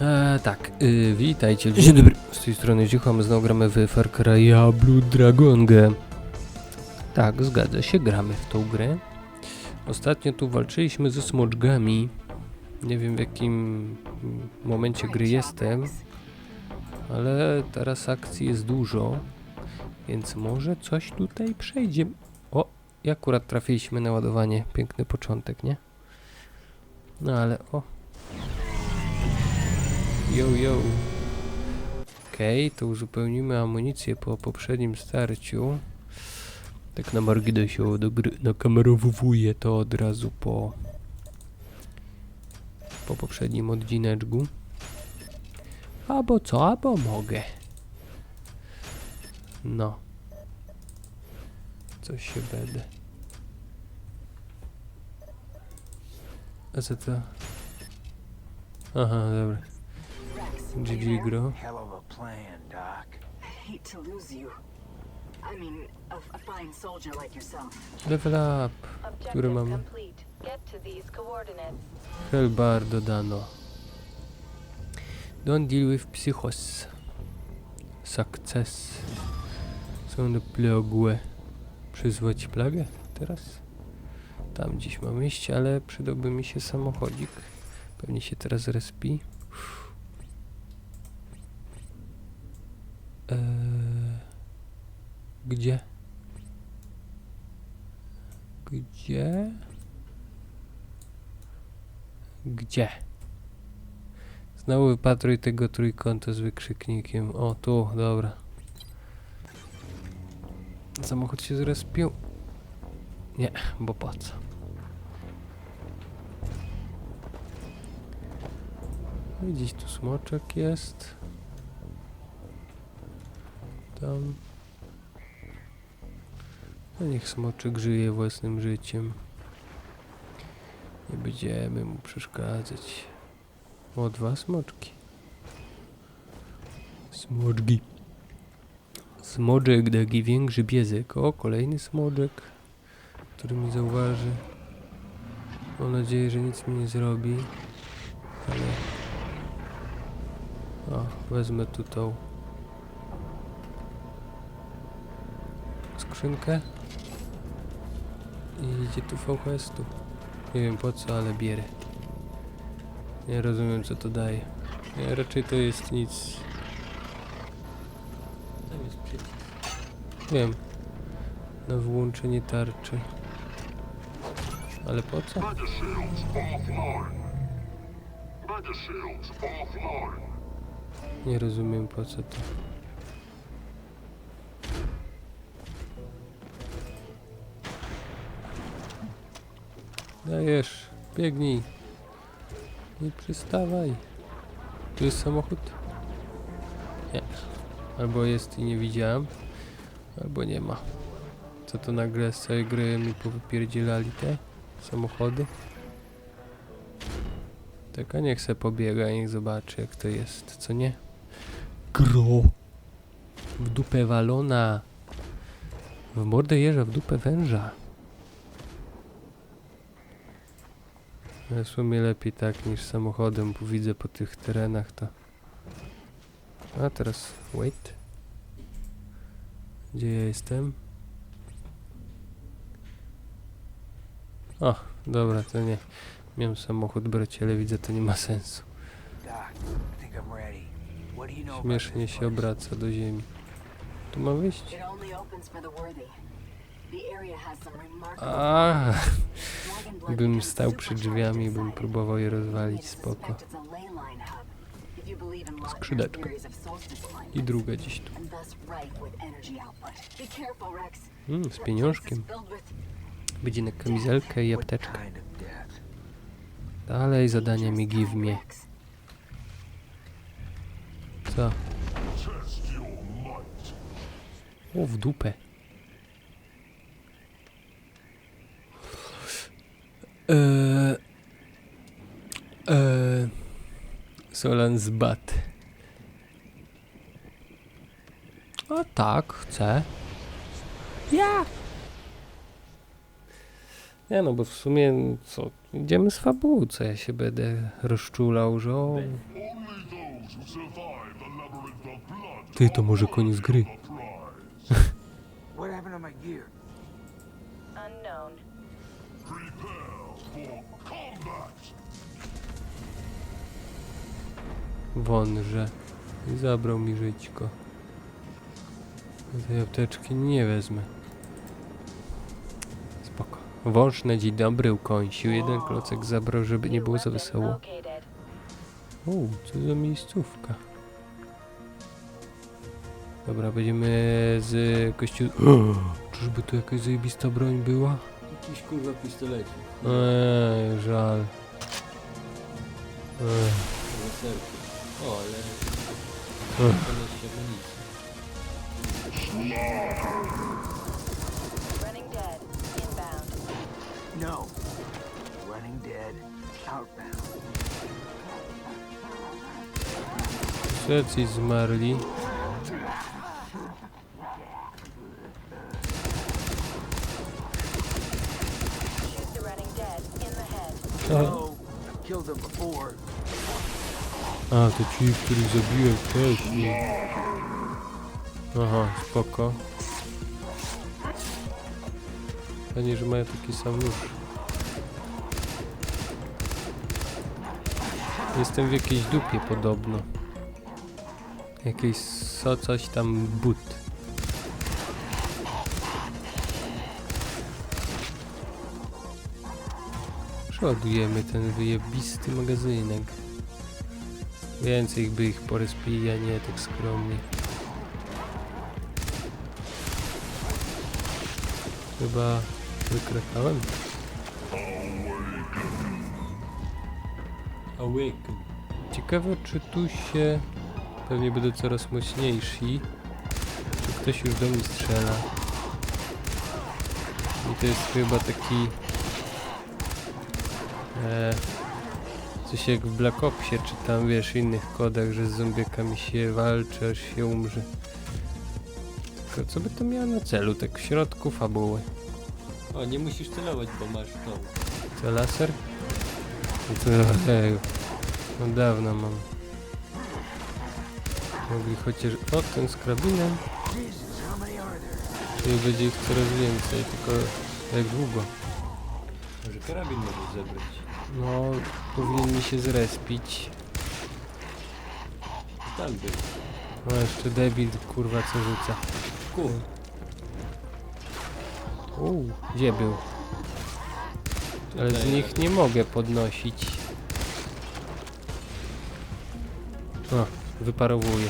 E, tak, y, witajcie. Dzień dobry. Z tej strony Cicho, my znowu gramy w Far Cry'a Blue Dragongę. Tak, zgadza się, gramy w tą grę. Ostatnio tu walczyliśmy ze smoczgami. Nie wiem w jakim momencie gry jestem, ale teraz akcji jest dużo, więc może coś tutaj przejdzie. O, i akurat trafiliśmy na ładowanie. Piękny początek, nie? No ale o, Yo, yo. Okej, to uzupełnimy amunicję po poprzednim starciu. Tak na marginesie nakamerowuję to od razu po po poprzednim odcineczku. Albo co, albo mogę. No. Coś się będę. A co to? Aha, dobra. GG Gro. Level up. Który mamy? Helbar dodano. Don't deal with psychos. Success. Są na plagłe. Przyzwać plagę teraz? Tam gdzieś mam iść, ale przydałby mi się samochodzik. Pewnie się teraz respi. Eee, gdzie? Gdzie? Gdzie? Znowu wypatruj tego trójkąta z wykrzyknikiem. O, tu, dobra. Samochód się zrespił. Nie, bo po co? Gdzieś tu smoczek jest. Tam. No niech smoczek żyje własnym życiem. Nie będziemy mu przeszkadzać. O, dwa smoczki. Smoczki. Smoczek, taki większy piesek. O, kolejny smoczek, który mi zauważy. Mam nadzieję, że nic mi nie zrobi. Ale... O, wezmę tu tą skrzynkę. I idzie tu VHS tu. Nie wiem po co, ale bierę. Nie rozumiem co to daje. Nie, raczej to jest nic. Tam jest przycisk. Wiem. Na włączenie tarczy. Ale po co? Nie rozumiem po co to. Dajesz, biegnij. Nie przystawaj. Tu jest samochód? Nie. Albo jest i nie widziałem, albo nie ma. Co to nagle z całej gry mi powypierdzielali te samochody? Taka niech se pobiega, niech zobaczy jak to jest, co nie? Gro! W dupę walona! W mordę jeża, w dupę węża. W sumie lepiej tak niż samochodem, bo widzę po tych terenach to... A teraz, wait. Gdzie ja jestem? O, dobra, to nie. Miałem samochód brać, ale widzę, to nie ma sensu. Śmiesznie się obraca do ziemi. Tu ma wyjść? A, bym stał przy drzwiami i bym próbował je rozwalić, spoko. Skrzydeczko. I druga gdzieś tu. Mm, z pieniążkiem. Będzie na kamizelkę i apteczkę. Dalej zadania mi give me. Co? O, w dupę. Eee, eee, Solan z bat. A tak, chcę. Ja! Nie no, bo w sumie co, idziemy z fabuły, co ja się będę rozczulał, że o, Ty, to może koniec gry. What happened to my gear? Unknown. Wąże. Zabrał mi żyćko. Tej apteczki nie wezmę. Spoko. Wąż na dzień dobry ukąsił. Jeden klocek zabrał, żeby nie było za wesoło. O, co za miejscówka. Dobra, będziemy z kościół... Czyżby tu jakaś zajebista broń była? Jakiś kurwa pistolecik. Eee, żal. Eee. Laserki. O, ale... Ech. Ponoć amunicji. Running dead. Inbound. No. Running dead. Outbound. Jacyś zmarli. A, to ci, których zabiłem wcześniej. Aha, spoko. Fajnie, że mają taki sam nóż. Jestem w jakiejś dupie podobno. Jakieś so, coś tam but. Przeładujemy ten wyjebisty magazynek. Więcej by ich porespili, a nie tak skromnie. Chyba wykrakałem. Awaken. Ciekawe, czy tu się... Pewnie będą coraz mocniejsi. Czy ktoś już do mnie strzela. I to jest chyba taki... E, coś jak w Black Opsie, czy tam wiesz, innych kodach, że z zombiakami się walczy, aż się umrze. Tylko co by to miało na celu, tak w środku fabuły? O, nie musisz celować, bo masz tą. Co, laser? No to, no dawno mam. Mogli chociaż... O, ten z there? Czyli będzie ich coraz więcej, tylko jak długo? Może karabin możesz zebrać. No, powinni się zrespić. Tam był. No jeszcze debil, kurwa, co rzuca. Kur. Uuu, gdzie był? Ale z Tutaj, nich nie mogę podnosić. O, wyparowuję.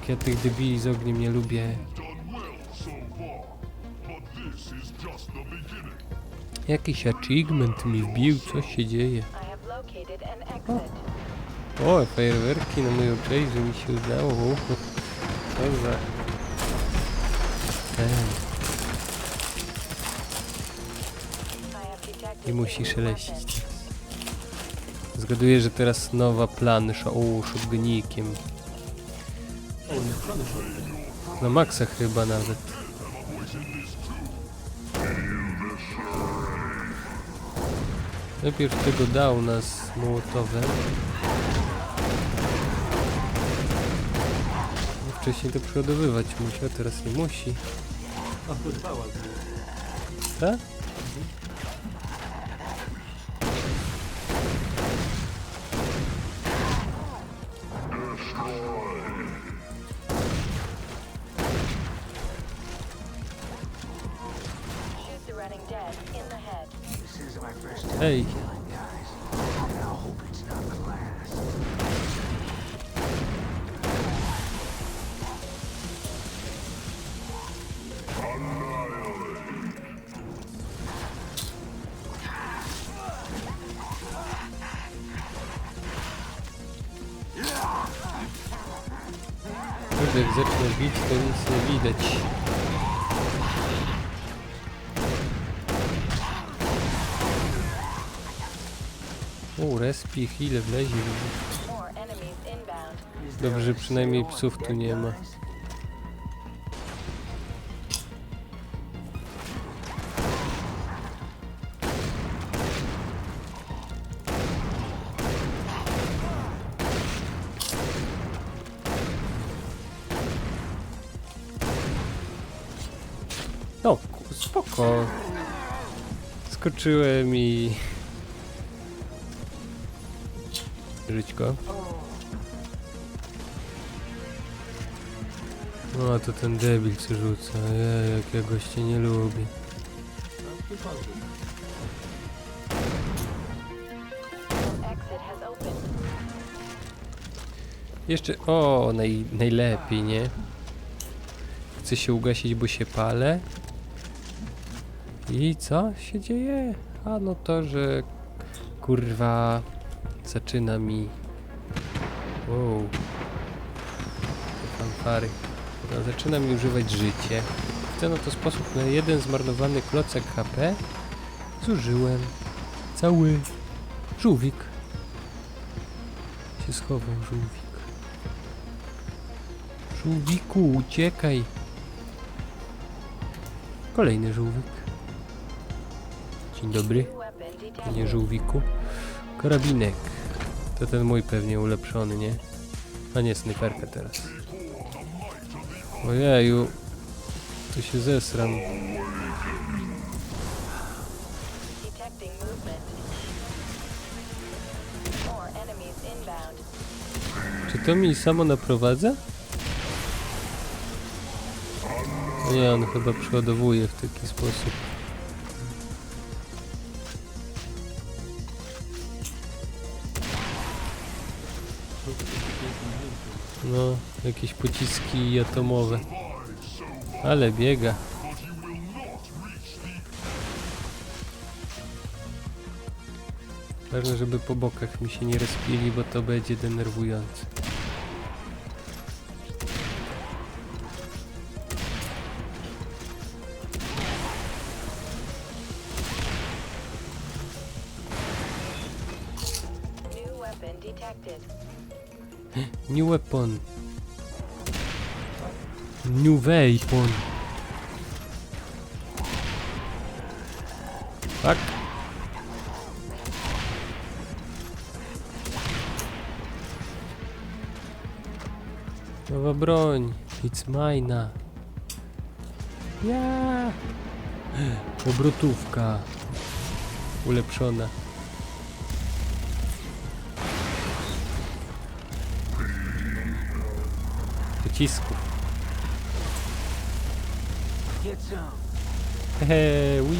Jak ja tych debili z ogniem nie lubię. Jakiś achievement mi wbił, co się dzieje? Exit. O, fajerwerki na moją cześć, że mi się udało. Co za... Ten. I have detected I a musi new szeleścić. Zgaduję, że teraz nowa plansza. O, shotgunikiem. O. Na maksa chyba nawet. Najpierw tego dał nas mołotowem. No, Wcześniej to przeładowywać musiał, teraz nie musi. A, podpała. Tak? Shoot kurde, jak zacznę bić, to nic nie widać. U, respi, chwilę wlezie. Dobrze, przynajmniej psów tu nie ma. Skoczyłem i... Żyćko. No, to ten debil co rzuca. Ja, jak ja goście nie lubię. Jeszcze, o, naj, najlepiej, nie? Chcę się ugasić, bo się palę. I co się dzieje? A no to, że kurwa zaczyna mi. Wow. Te fanfary. No, zaczyna mi używać życie. W ten oto sposób na jeden zmarnowany klocek HP zużyłem cały żółwik. Się schował żółwik. Żółwiku, uciekaj. Kolejny żółwik. Dzień dobry, panie żółwiku. Karabinek. To ten mój pewnie ulepszony, nie? A nie, snajperka teraz. Ojeju. Tu się zesram. Czy to mi samo naprowadza? Nie, on chyba przeładowuje w taki sposób. Jakieś pociski atomowe. Ale biega. Ważne, żeby po bokach mi się nie rozpili, bo to będzie denerwujące. New weapon. New weapon. Tak. Nowa broń. It's mine. Ja. Obrotówka. Ulepszona. Pocisków. Hehe, wii.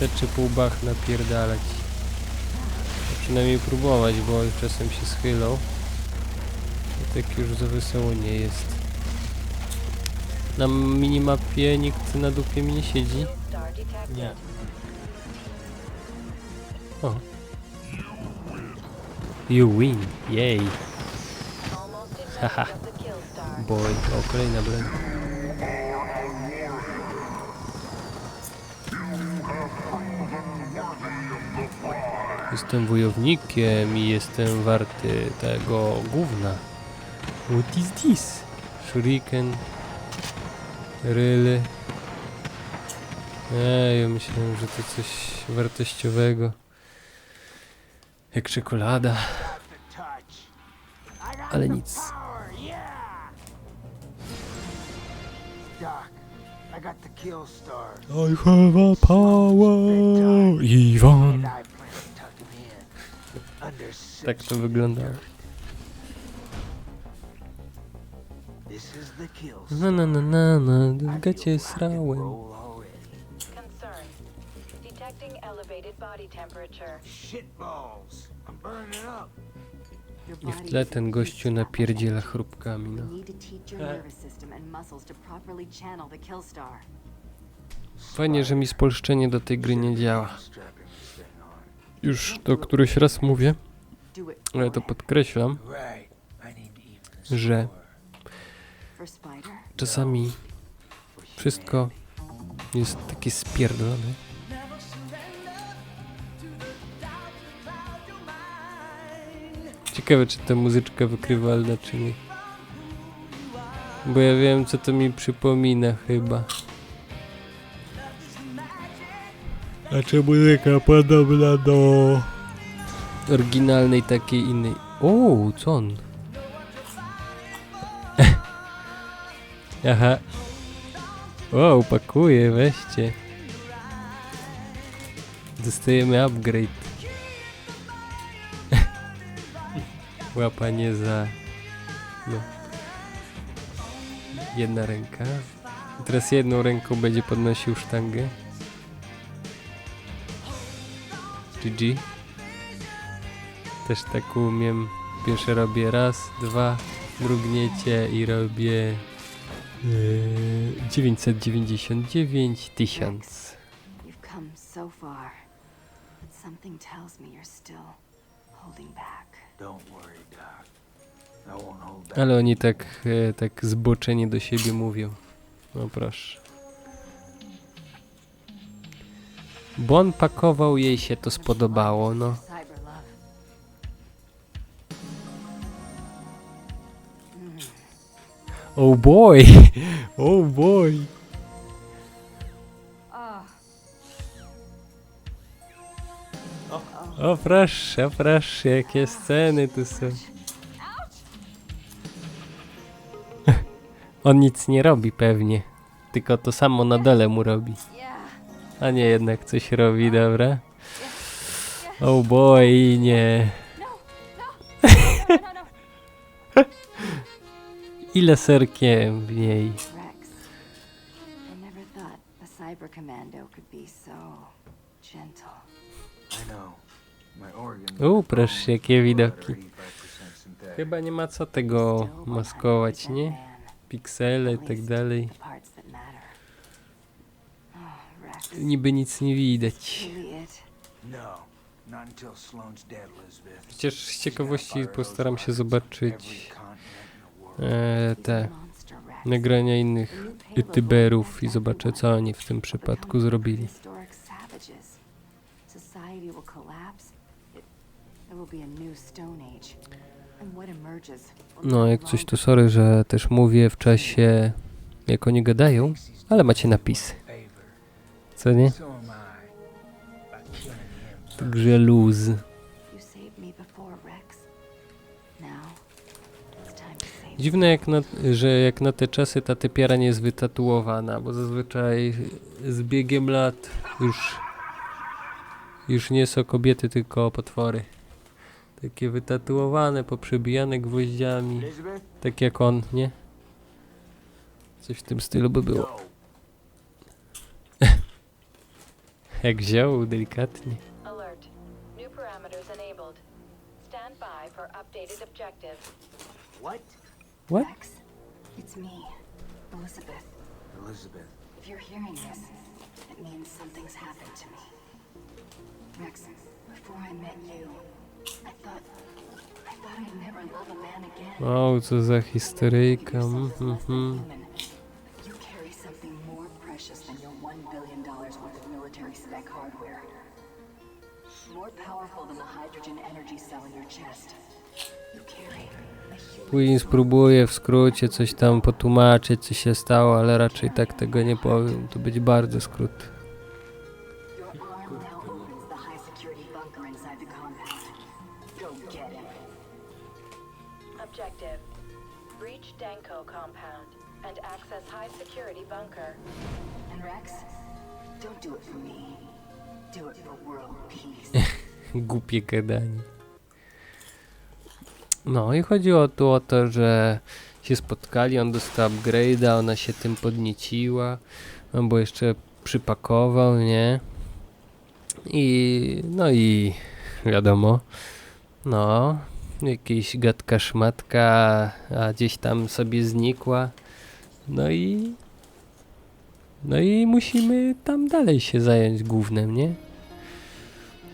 Wystarczy pół bach napierdalać. A Przynajmniej próbować, bo czasem się schylą. I tak już za wesoło nie jest. Na minimapie nikt na dupie mi nie siedzi. Nie. O. You win. In Haha. Boy. O, kolejna broń. Jestem wojownikiem i jestem warty tego gówna. What is this? Shuriken. Ryly. Ej, ja myślałem, że to coś wartościowego. Jak czekolada. Ale nic. I have a power, Iwan. Tak to kill Na na na na na, gacie srałem. Detecting elevated body temperature. Shit balls. I'm burning up. Your I w tle ten gościu napierdziela chrupkami, no. Fajnie, że mi spolszczenie do tej gry nie działa. Już to któryś raz mówię, ale to podkreślam, że czasami wszystko jest takie spierdolone. Ciekawe, czy ta muzyczka wykrywalna, czy nie. Bo ja wiem, co to mi przypomina chyba. A czy muzyka podobna do oryginalnej takiej innej? O, co on? Aha. O, upakuję, weźcie. Dostajemy upgrade. Łapanie za... No. Jedna ręka. Teraz jedną ręką będzie podnosił sztangę. GG. Też tak umiem. Pierwsze robię raz, dwa, drugniecie i robię yy, 999 tysiąc. You've come so far, but something tells me you're still holding back. Don't worry, Doc. I won't hold back. Ale oni tak, e, tak zboczenie do siebie mówią. No proszę. Bo on pakował, jej się to spodobało, no. Oh boy! Oh boy! O proszę, proszę, jakie sceny tu są. On nic nie robi pewnie. Tylko to samo na dole mu robi. A nie, jednak coś robi, dobra? Oh boy, nie. Ile serkiem w niej? Rex, I never thought a cyber commando could be so gentle. I know. My organs. U, are proszę, only jakie widoki. 35% synthetic. Chyba nie ma co tego maskować, 100% nie? Piksele i tak dalej. Oh, Niby nic nie widać. No. Przecież z ciekawości postaram się zobaczyć e, te nagrania innych youtuberów i zobaczę co oni w tym przypadku zrobili. No jak coś to sorry, że też mówię w czasie jak oni gadają, ale macie napisy, co nie? Także luz. Dziwne, jak na, że jak na te czasy ta typiara nie jest wytatuowana, bo zazwyczaj z biegiem lat już, już nie są kobiety, tylko potwory. Takie wytatuowane, poprzebijane gwoździami, tak jak on, nie? Coś w tym stylu by było. Jak wziął delikatnie. Alert. New parameters enabled. Stand by for updated objective. What? What? Rex, it's me, Elizabeth. Elizabeth. If you're hearing this, it means something's happened to me. Rex, before I met you, I thought, I thought I'd never love a man again. O, co za historyjka. Yourself Mm, as mm, less than mm. human. You carry something more precious than your one billion dollars worth of military spec hardware. More powerful than the hydrogen energy cell in your chest. Później spróbuję w skrócie coś tam potłumaczyć, co się stało, ale raczej tak tego nie powiem. To będzie bardzo skrót. Głupie gadanie. No i chodziło tu o to, że się spotkali, on dostał upgrade'a, ona się tym podnieciła, on bo jeszcze przypakował, nie? I no i wiadomo, no, jakieś gadka szmatka, a gdzieś tam sobie znikła. No i no i musimy tam dalej się zająć głównym, nie?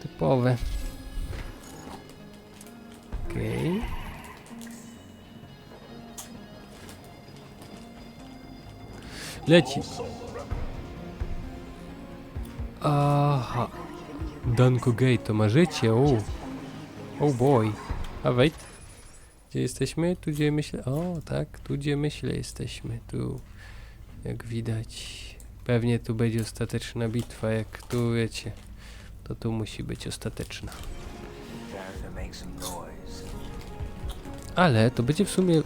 Typowe. Okej. Leci. Aha. Danko Gate to ma życie, o. Oh boy. A wait. Gdzie jesteśmy? Tu gdzie myślę. O, tak, tu gdzie myślę jesteśmy. Tu. Jak widać. Pewnie tu będzie ostateczna bitwa, jak tu wiecie. To tu musi być ostateczna. Ale to będzie w sumie.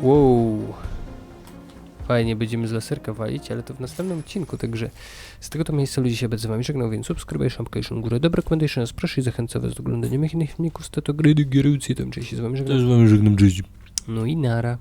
Wow. Fajnie będziemy z laserka walić, ale to w następnym odcinku, także z tego to miejsca ludzie się będę z wami żegnał, więc subskrybuj, szamkajszą górę, dobra recommendation nas proszę i zachęcam was do oglądania moich innych filmików, stato gry, gierucy, tam cześć z wami żegnam. wami żegnam, cześć. No i nara.